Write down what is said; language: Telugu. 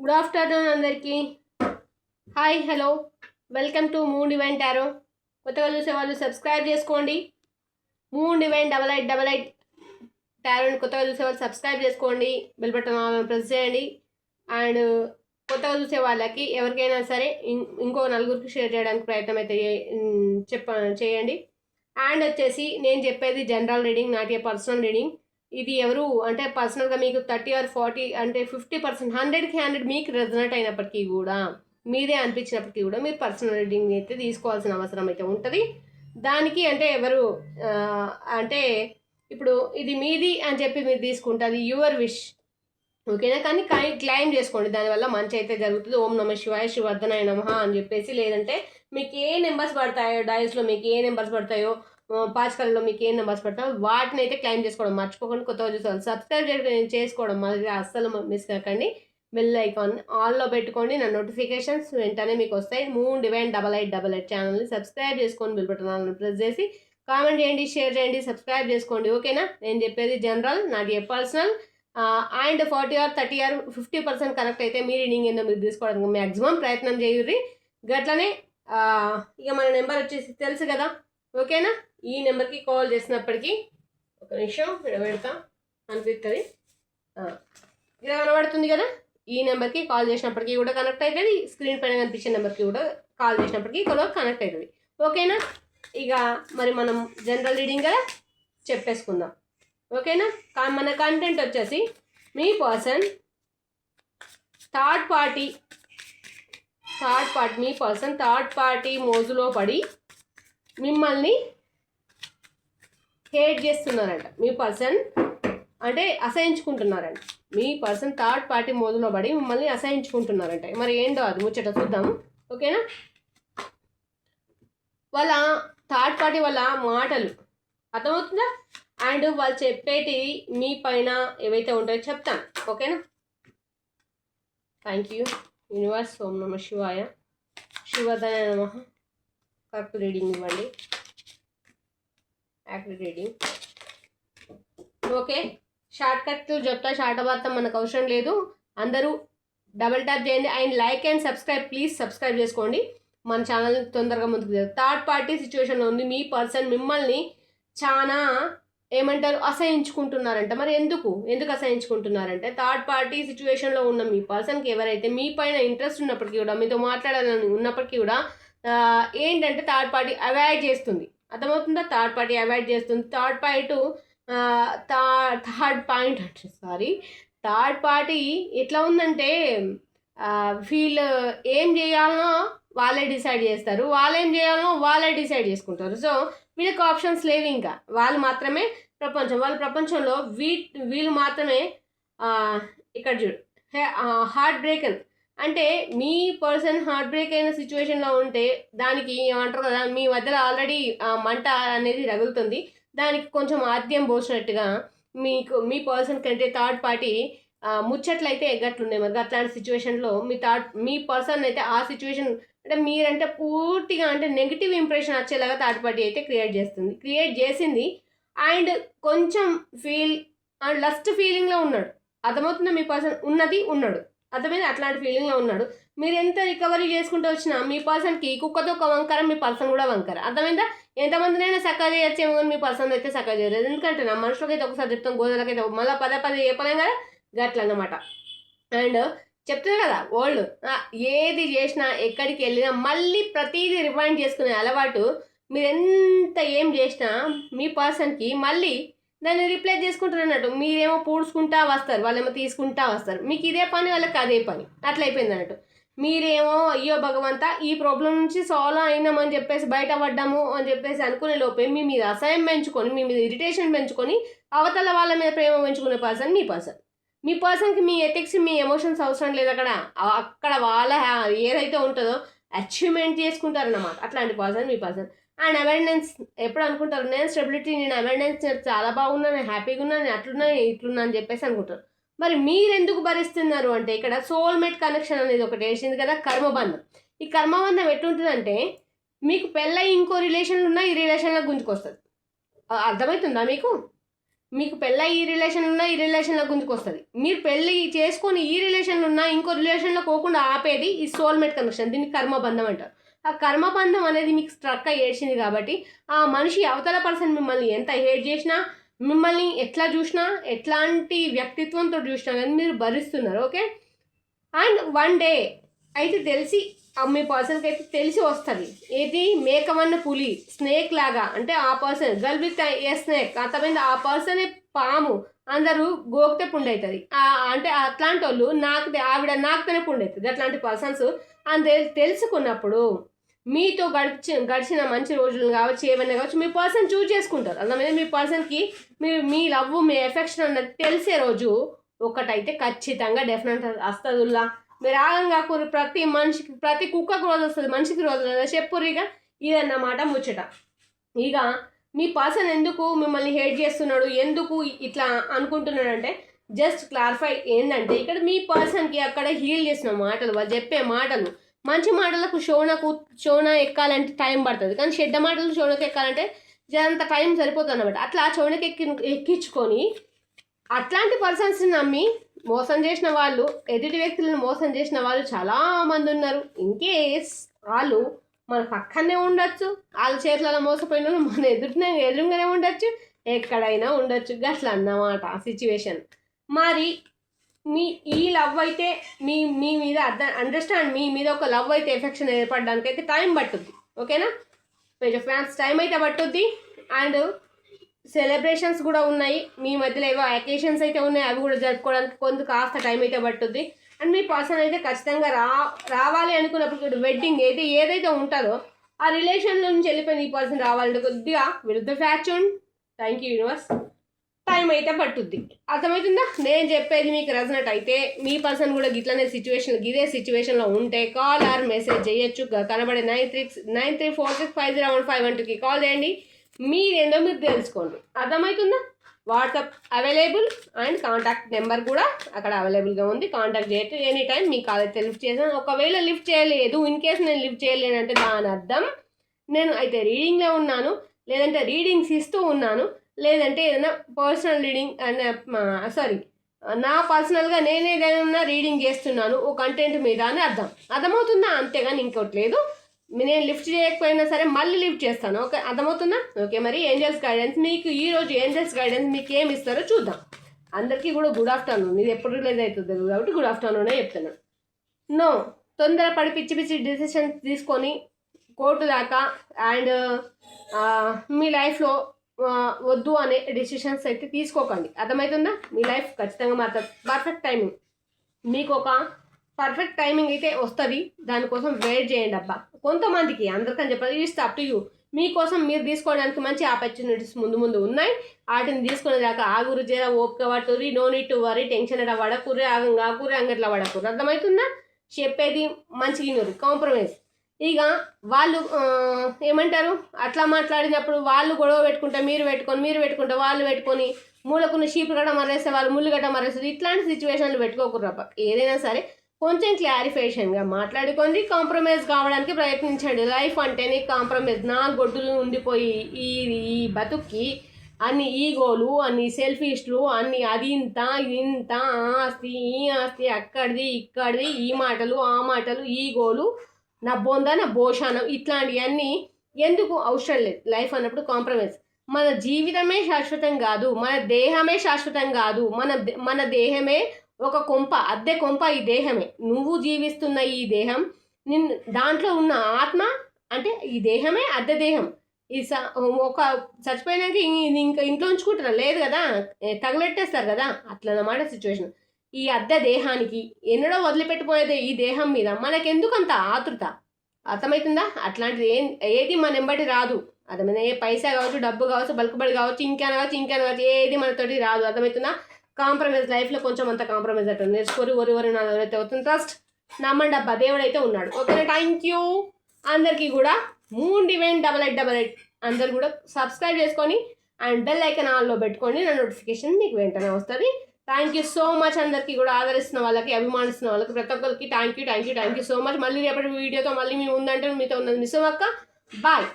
గుడ్ ఆఫ్టర్నూన్ అందరికీ. Hi hello welcome to moon divine tarot కొత్తగా చూసే వాళ్ళు సబ్స్క్రైబ్ చేసుకోండి. Moon divine double eight double eight టారోని కొత్తగా చూసే వాళ్ళు సబ్స్క్రైబ్ చేసుకోండి. బెల్ బటన్ ప్రెస్ చేయండి. అండ్ కొత్తగా చూసే వాళ్ళకి ఎవరికైనా సరే ఇంకో నలుగురికి షేర్ చేయడానికి ప్రయత్నం అయితే చెప్ప చేయండి. అండ్ వచ్చేసి నేను చెప్పేది general reading not a personal reading ఇది ఎవరు? అంటే పర్సనల్గా మీకు థర్టీ ఆర్ ఫార్టీ అంటే ఫిఫ్టీ పర్సెంట్ హండ్రెడ్కి హండ్రెడ్ మీకు రెజనెట్ అయినప్పటికీ కూడా మీదే అనిపించినప్పటికీ కూడా మీరు పర్సనల్ రీడింగ్ అయితే తీసుకోవాల్సిన అవసరం అయితే ఉంటుంది. దానికి అంటే ఎవరు అంటే ఇప్పుడు ఇది మీది అని చెప్పి మీరు తీసుకుంటే అది యువర్ విష్ ఓకేనా? కానీ కై క్లైమ్ చేసుకోండి. దానివల్ల మంచి అయితే జరుగుతుంది. ఓం నమ శివాయ శివర్ధనాయ నమ అని చెప్పేసి లేదంటే మీకు ఏ నెంబర్స్ పడతాయో డైస్లో మీకు ఏ నెంబర్స్ పడతాయో పాచికల్లో మీకు ఏం నెంబర్స్ పెడతాం? వాటిని అయితే క్లైమ్ చేసుకోవడం మర్చిపోకండి. కొత్తగా చూసుకోవాలి సబ్స్క్రైబ్ చేయడం చేసుకోవడం మాది అస్సలు మిస్ కాకండి. బెల్ ఐకాన్ ఆల్లో పెట్టుకోండి. నా నోటిఫికేషన్స్ వెంటనే మీకు వస్తాయి. మూడు divine double eight double eight ఛానల్ని సబ్స్క్రైబ్ చేసుకొని బిల్ బటన్ ప్రెస్ చేసి కామెంట్ చేయండి షేర్ చేయండి సబ్స్క్రైబ్ చేసుకోండి. ఓకేనా? నేను చెప్పేది జనరల్ నాది personal and forty or thirty or fifty percent correct అయితే మీ రీడింగ్ ఏందో మీరు తీసుకోవడానికి మ్యాక్సిమం ప్రయత్నం చేయుర్రి. గట్లనే ఇక మన నెంబర్ వచ్చేసి తెలుసు కదా? ఓకేనా? ఈ నెంబర్కి కాల్ చేసినప్పటికీ ఒక నిమిషం ఇక్కడ పెడతా అనిపిస్తుంది ఇక్కడ కనబడుతుంది కదా? ఈ నెంబర్కి కాల్ చేసినప్పటికీ కూడా కనెక్ట్ అవుతుంది స్క్రీన్ పైన కనిపించే నెంబర్కి కూడా కాల్ చేసినప్పటికీ కొలవ కనెక్ట్ అవుతుంది ఓకేనా? ఇక మరి మనం జనరల్ రీడింగ్ కదా చెప్పేసుకుందాం. ఓకేనా? కా- మన కంటెంట్ వచ్చేసి మీ person third party third party మీ పర్సన్ థర్డ్ పార్టీ మోజులో పడి మిమ్మల్ని హేట్ చేస్తున్నారంట. మీ పర్సన్ అంటే అసహించుకుంటున్నారంట. మీ పర్సన్ థర్డ్ పార్టీ మోజులో పడి మిమ్మల్ని అసహించుకుంటున్నారంట. మరి ఏంటో అది ముచ్చట చూద్దాం. ఓకేనా వాళ్ళ థర్డ్ పార్టీ వాళ్ళ మాటలు అర్థమవుతుందా? అండ్ వాళ్ళు చెప్పేటి మీ పైన ఏవైతే ఉంటాయో చెప్తాను. ఓకేనా థ్యాంక్ యూ యూనివర్స్ ఓం నమ శివాయ. శివదయ నమ. కరెక్ట్ రీడింగ్ ఇవ్వండి. Active reading okay short cut చెప్తా షార్ట్ అవార్థం మనకు అవసరం లేదు. అందరూ డబల్ ట్యాప్ చేయండి. And like and subscribe please subscribe చేసుకోండి. మన ఛానల్ తొందరగా ముందుకు థర్డ్ పార్టీ సిచ్యువేషన్లో ఉంది. మీ పర్సన్ మిమ్మల్ని చాలా ఏమంటారు? అసహించుకుంటున్నారంట. మరి ఎందుకు? ఎందుకు అసహించుకుంటున్నారంటే థర్డ్ పార్టీ సిచ్యువేషన్లో ఉన్న మీ పర్సన్కి ఎవరైతే మీ పైన ఇంట్రెస్ట్ ఉన్నప్పటికీ కూడా మీతో మాట్లాడాలని ఉన్నప్పటికీ కూడా ఏంటంటే థర్డ్ పార్టీ అవాయిడ్ చేస్తుంది. అర్థమవుతుందా? థర్డ్ పార్టీ అవాయిడ్ చేస్తుంది. థర్డ్ పార్టీ థర్డ్ పాయింట్ అంటే సారీ థర్డ్ పార్టీ ఎట్లా ఉందంటే ఫీల్ ఏం చేయాలనో వాళ్ళే డిసైడ్ చేస్తారు. వాళ్ళు ఏం చేయాలనో వాళ్ళే డిసైడ్ చేసుకుంటారు. సో వీళ్ళకి ఆప్షన్స్ లేవు ఇంకా. వాళ్ళు మాత్రమే ప్రపంచం. వాళ్ళ ప్రపంచంలో వీ వీళ్ళు మాత్రమే ఇక్కడ చూడు. హార్ట్ బ్రేక్ అని అంటే మీ పర్సన్ హార్ట్ బ్రేక్ అయిన సిచ్యువేషన్లో ఉంటే దానికి ఏమంటారు కదా మీ మధ్యలో ఆల్రెడీ మంట అనేది రగులుతుంది. దానికి కొంచెం ఆద్యం పోసినట్టుగా మీకు మీ పర్సన్ కంటే థర్డ్ పార్టీ ముచ్చట్లయితే ఎగ్గట్లున్నాయి. మరి అట్లాంటి సిచ్యువేషన్లో మీ థర్డ్ మీ పర్సన్ అయితే ఆ సిచ్యువేషన్ అంటే మీరంటే పూర్తిగా అంటే నెగిటివ్ ఇంప్రెషన్ వచ్చేలాగా థర్డ్ పార్టీ అయితే క్రియేట్ చేస్తుంది. క్రియేట్ చేసింది అండ్ కొంచెం ఫీల్ అండ్ లస్ట్ ఫీలింగ్లో ఉన్నాడు. అర్థమవుతుందా? మీ పర్సన్ ఉన్నది ఉన్నాడు. అర్థమైంది? అట్లాంటి ఫీలింగ్లో ఉన్నాడు. మీరు ఎంత రికవరీ చేసుకుంటూ వచ్చినా మీ పర్సన్కి కుక్కతో ఒక వంకర మీ పర్సన్ కూడా వంకర. అర్థమైందా? ఎంతమందినైనా సక్కగా చేయొచ్చేమో కానీ మీ పర్సన్ అయితే సక్కగా చేయలేదు. ఎందుకంటే నా మనుషులకైతే ఒకసారి చెప్తాం గోదలకైతే మళ్ళీ పదే పదే చెప్పలేం కదా? గట్ల అన్నమాట. అండ్ చెప్తున్నా కదా ఓల్డ్ ఏది చేసినా ఎక్కడికి వెళ్ళినా మళ్ళీ ప్రతిదీ రిమైండ్ చేసుకునే అలవాటు మీరు ఎంత ఏం చేసినా మీ పర్సన్కి మళ్ళీ దాన్ని రిప్లేస్ చేసుకుంటారు అన్నట్టు. మీరేమో పూడ్చుకుంటా వస్తారు వాళ్ళేమో తీసుకుంటా వస్తారు. మీకు ఇదే పని వాళ్ళకి అదే పని. అట్లా అయిపోయింది అన్నట్టు. మీరేమో అయ్యో భగవంత ఈ ప్రాబ్లం నుంచి సాల్వ్ అయినామని చెప్పేసి బయటపడ్డాము అని చెప్పేసి అనుకునే లోపే మీ మీద అసహ్యం పెంచుకొని మీ మీద ఇరిటేషన్ పెంచుకొని అవతల వాళ్ళ మీద ప్రేమ పెంచుకునే పర్సన్ మీ పర్సన్ మీ పర్సన్కి మీ ఎథిక్స్ మీ ఎమోషన్స్ అవసరం లేదు అక్కడ. అక్కడ వాళ్ళ ఏదైతే ఉంటుందో అచీవ్మెంట్ చేసుకుంటారన్నమాట. అట్లాంటి పర్సన్ మీ పర్సన్ అండ్ అవేర్నెన్స్ ఎప్పుడు అనుకుంటారు? నేను స్టెబిలిటీ నేను అవేర్నెన్స్ చాలా బాగున్నా నేను హ్యాపీగా ఉన్నా నేను అట్లున్నా ఇట్లున్నా అని చెప్పేసి అనుకుంటారు. మరి మీరు ఎందుకు భరిస్తున్నారు అంటే ఇక్కడ సోల్మేట్ కనెక్షన్ అనేది ఒకటి వేసింది కదా కర్మబంధం. ఈ కర్మబంధం ఎట్లుంటుందంటే మీకు పెళ్ళై ఇంకో రిలేషన్లు ఉన్నా ఈ రిలేషన్లో గుంజుకొస్తుంది అర్థమవుతుందా మీకు? మీకు పెళ్ళ ఈ రిలేషన్ ఉన్నా ఈ రిలేషన్లో గుంజుకొస్తుంది మీరు పెళ్ళి చేసుకొని ఈ రిలేషన్లో ఉన్నా ఇంకో రిలేషన్లో పోకుండా ఆపేది ఈ సోల్మేట్ కనెక్షన్ దీన్ని కర్మబంధం అంటారు. ఆ కర్మబంధం అనేది మీకు స్ట్రక్ అయ్యి ఏడ్చింది కాబట్టి ఆ మనిషి అవతల పర్సన్ మిమ్మల్ని ఎంత హేట్ చేసినా మిమ్మల్ని ఎట్లా చూసినా ఎట్లాంటి వ్యక్తిత్వంతో చూసినా కానీ మీరు భరిస్తున్నారు ఓకే అండ్ వన్ డే అయితే తెలిసి ఆ మీ పర్సన్కి అయితే తెలిసి వస్తుంది. ఏది? మేకమన్న పులి స్నేక్ లాగా అంటే ఆ person girl with a snake అర్థమైంది? ఆ పర్సనే పాము అందరూ గోకితే పుండవుతుంది అంటే అట్లాంటి వాళ్ళు నాకు ఆవిడ నాకుతోనే పుండ్ అవుతుంది అట్లాంటి పర్సన్స్ అని తెలుసుకున్నప్పుడు మీతో గడిచి గడిచిన మంచి రోజులు కావచ్చు ఏమైనా కావచ్చు మీ పర్సన్ చూజ్ చేసుకుంటారు. అందులో మీ పర్సన్కి మీ మీ లవ్ మీ ఎఫెక్షన్ అన్నది తెలిసే రోజు ఒకటైతే ఖచ్చితంగా డెఫినెట్ వస్తుందిలా మీరు ఆగం కాకూరు ప్రతి మనిషికి ప్రతి కుక్కకు రోజు వస్తుంది. మనిషికి రోజు వస్తుంది. చెప్పుర్రు ఇక ఇదన్నమాట ముచ్చట. ఇక మీ పర్సన్ ఎందుకు మిమ్మల్ని హేట్ చేస్తున్నాడు? ఎందుకు ఇట్లా అనుకుంటున్నాడంటే జస్ట్ క్లారిఫై ఏంటంటే ఇక్కడ మీ పర్సన్కి అక్కడ హీల్ చేసిన మాటలు వాళ్ళు చెప్పే మాటలు మంచి మాటలకు షోనకు షోన ఎక్కాలంటే టైం పడుతుంది. కానీ చెడ్డ మాటలు షోనకు ఎక్కాలంటే జరంత టైం సరిపోతుంది అనమాట అట్లా షోనకి ఎక్కి ఎక్కించుకొని అట్లాంటి పర్సన్స్ని నమ్మి మోసం చేసిన వాళ్ళు ఎదుటి వ్యక్తులను మోసం చేసిన వాళ్ళు చాలా మంది ఉన్నారు. ఇన్కేస్ వాళ్ళు మన పక్కనే ఉండొచ్చు వాళ్ళ చేతులలో మోసపోయిన వాళ్ళు మన ఎదుటినే ఎదురుగానే ఉండొచ్చు ఎక్కడైనా ఉండొచ్చు. అట్లా అన్నమాట సిచ్యువేషన్. మరి మీ ఈ లవ్ అయితే మీ మీ మీద అర్థం అండర్స్టాండ్ మీ మీద ఒక లవ్ అయితే ఎఫెక్షన్ ఏర్పడడానికి అయితే టైం పట్టుద్ది. ఓకేనా? పేజ్ ఆఫ్ ఫ్యాన్స్ టైం అయితే పట్టుద్ది. అండ్ సెలబ్రేషన్స్ కూడా ఉన్నాయి. మీ మధ్యలో ఏవో అకేషన్స్ అయితే ఉన్నాయి. అవి కూడా జరుపుకోవడానికి కొంత కాస్త టైం అయితే పట్టుద్ది. అండ్ మీ పర్సన్ అయితే ఖచ్చితంగా రా రావాలి అనుకున్నప్పుడు వెడ్డింగ్ అయితే ఏదైతే ఉంటుందో ఆ రిలేషన్లో నుంచి వెళ్ళిపోయిన ఈ పర్సన్ రావాలంటే కొద్దిగా విరుద్ధ ఫ్యాక్చున్ థ్యాంక్ యూ యూనివర్స్ టైం అయితే పట్టుద్ది. అర్థమవుతుందా? నేను చెప్పేది మీకు రెజనెట్ అయితే మీ పర్సన్ కూడా గిట్లనే సిచ్యువేషన్ ఇదే సిచ్యువేషన్లో ఉంటే కాల్ ఆర్ మెసేజ్ చేయొచ్చు. కనబడే nine three nine three four six five zero one five one టూకి కాల్ చేయండి. మీరేందో మీరు తెలుసుకోండి. అర్థమవుతుందా? WhatsApp available and contact number కూడా అక్కడ అవైలబుల్గా ఉంది. కాంటాక్ట్ చేయొచ్చు. ఎనీ టైం మీ కాల్ అయితే లిఫ్ట్ చేసాను ఒకవేళ లిఫ్ట్ చేయలేదు ఇన్ కేస్ నేను లిఫ్ట్ చేయలేనంటే దాని అర్థం నేను అయితే రీడింగ్లో ఉన్నాను. లేదంటే రీడింగ్స్ ఇస్తూ ఉన్నాను. లేదంటే ఏదైనా పర్సనల్ రీడింగ్ సారీ నా పర్సనల్గా నేను ఏదైనా రీడింగ్ చేస్తున్నాను ఓ కంటెంట్ మీద అని అర్థం. అర్థమవుతుందా? అంతేగాని ఇంకోటి లేదు. నేను లిఫ్ట్ చేయకపోయినా సరే మళ్ళీ లిఫ్ట్ చేస్తాను. ఓకే అర్థమవుతుందా? ఓకే మరి ఏంజల్స్ గైడెన్స్ మీకు ఈ రోజు ఏంజల్స్ గైడెన్స్ మీకు ఏమి ఇస్తారో చూద్దాం. అందరికీ కూడా గుడ్ ఆఫ్టర్నూన్. ఇది ఎప్పుడు రిలీజ్ అవుతుంది కాబట్టి గుడ్ ఆఫ్టర్నూనే చెప్తున్నాను. నో తొందరపడి పిచ్చి పిచ్చి డిసిషన్స్ తీసుకొని కోర్టు దాకా అండ్ మీ లైఫ్లో వద్దు అనే డిసిషన్స్ అయితే తీసుకోకండి. అర్థమవుతుందా? మీ లైఫ్ ఖచ్చితంగా మాత్రం పర్ఫెక్ట్ టైమింగ్ మీకు ఒక పర్ఫెక్ట్ టైమింగ్ అయితే వస్తుంది. దానికోసం వెయిట్ చేయండి అబ్బా. కొంతమందికి అందరికని చెప్పాలి ఇట్స్ అప్ టు యూ మీకోసం మీరు తీసుకోవడానికి మంచి ఆపర్చునిటీస్ ముందు ముందు ఉన్నాయి. వాటిని తీసుకునే దాకా ఆగురు జర ఓపిక పట్టుర్రి no need to worry tension అలా వడకుర్రి ఆగం ఆకుర్రి అంగట్లా వడకుర్రి అర్థమవుతుందా? చెప్పేది మంచిగా కాంప్రమైజ్ ఇక వాళ్ళు ఏమంటారు? అట్లా మాట్లాడినప్పుడు వాళ్ళు గొడవ పెట్టుకుంటే మీరు పెట్టుకొని మీరు పెట్టుకుంటే వాళ్ళు పెట్టుకొని మూలకున్న షీప్ గడ్డ మరేస్తే వాళ్ళు ముళ్ళు గడ్డ మరేస్తారు ఇట్లాంటి సిచ్యువేషన్లు పెట్టుకోకూడదు ఏదైనా సరే కొంచెం క్లారిఫికేషన్గా మాట్లాడుకోండి కాంప్రమైజ్ కావడానికి ప్రయత్నించండి. లైఫ్ అంటేనే కాంప్రమైజ్. నా గొడ్డులు ఉండిపోయి ఈ ఈ బతుక్కి అన్ని ఈగోలు అన్ని సెల్ఫిష్లు అన్ని అది ఇంత ఇంత ఆస్తి ఈ ఆస్తి అక్కడిది ఇక్కడిది ఈ మాటలు ఆ మాటలు ఈగోలు నా బొంద నా భోషానం ఇట్లాంటివన్నీ ఎందుకు అవసరం లేదు? లైఫ్ అన్నప్పుడు కాంప్రమైజ్. మన జీవితమే శాశ్వతం కాదు మన దేహమే శాశ్వతం కాదు మన దే- మన దేహమే ఒక కొంప అద్దె కొంప ఈ దేహమే. నువ్వు జీవిస్తున్న ఈ దేహం నిన్ను దాంట్లో ఉన్న ఆత్మ అంటే ఈ దేహమే అద్దె దేహం. ఈ స ఒక చచ్చిపోయినాక ఇంకా ఇంట్లో ఉంచుకుంటున్నా లేదు కదా? తగలెట్టేస్తారు కదా? అట్లా అన్నమాట సిచ్యువేషన్ ఈ అద్దె దేహానికి ఎన్నడో వదిలిపెట్టిపోయేదే ఈ దేహం మీద. మనకెందుకు అంత ఆతృత? అర్థమవుతుందా అట్లాంటిది ఏం ఏది మన ఎంబటి రాదు. అర్థమైందా? ఏ పైసా కావచ్చు డబ్బు కావచ్చు బల్క్బడి కావచ్చు ఇంకేనా కావచ్చు ఇంకేనా కావచ్చు ఏది మనతోటి రాదు. అర్థమవుతుందా కాంప్రమైజ్ లైఫ్లో కొంచెం అంత కాంప్రమైజ్ అంటే నేర్చుకోరు. ఒరి ఒరి నాదైతే అవుతుంది ట్రస్ట్ నమ్మండి అబ్బా దేవుడైతే ఉన్నాడు. ఓకేనా? Thank you. అందరికీ కూడా moon divine double eight double eight. అందరు కూడా సబ్స్క్రైబ్ చేసుకొని అండ్ బెల్ ఐకన్ ఆన్లో పెట్టుకొని నా నోటిఫికేషన్ మీకు వెంటనే వస్తుంది. థ్యాంక్ యూ సో మచ్ అందరికీ కూడా ఆదరిస్తున్న వాళ్ళకి అభిమానిస్తున్న వాళ్ళకి ప్రతి ఒక్కరికి thank you thank you thank you so much మళ్ళీ రేపటి వీడియోతో మళ్ళీ మీ ఉందంటే మీతో ఉన్నది మిస్ అక్క బాయ్